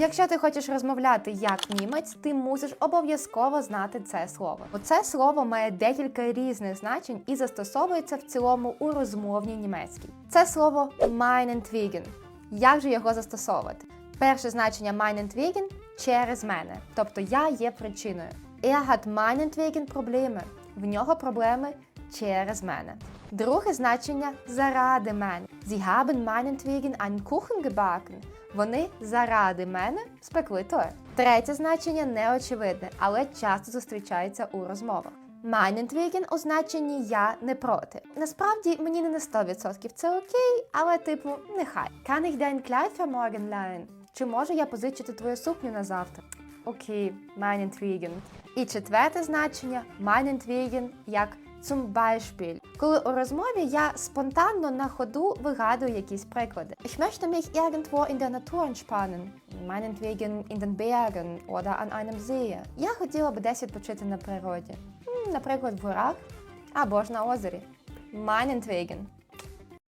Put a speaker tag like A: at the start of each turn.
A: Якщо ти хочеш розмовляти як німець, ти мусиш обов'язково знати це слово. Оце слово має декілька різних значень і застосовується в цілому у розмовній німецькій. Це слово meinetwegen. Як же його застосовувати? Перше значення meinetwegen – через мене, тобто я є причиною. Er hat meinetwegen Probleme. В нього проблеми через мене. Друге значення заради мене. Sie haben meinetwegen einen Kuchen gebacken. Вони заради мене спекли торт. Третє значення неочевидне, але часто зустрічається у розмовах. Meinetwegen у значенні я не проти. Насправді мені не на 100% це окей, але типу нехай. Kann ich dein Kleid für morgen leihen? Чи можу я позичити твою сукню на завтра? Окей, meinetwegen. І четверте значення meinetwegen як zum Beispiel. Коли у розмові я спонтанно на ходу вигадую якісь приклади. Ich möchte mich irgendwo in der Natur entspannen. Meinetwegen in den Bergen oder an einem See. Я хотіла б десь відпочити на природі. Наприклад, в горах або ж на озері. Meinetwegen.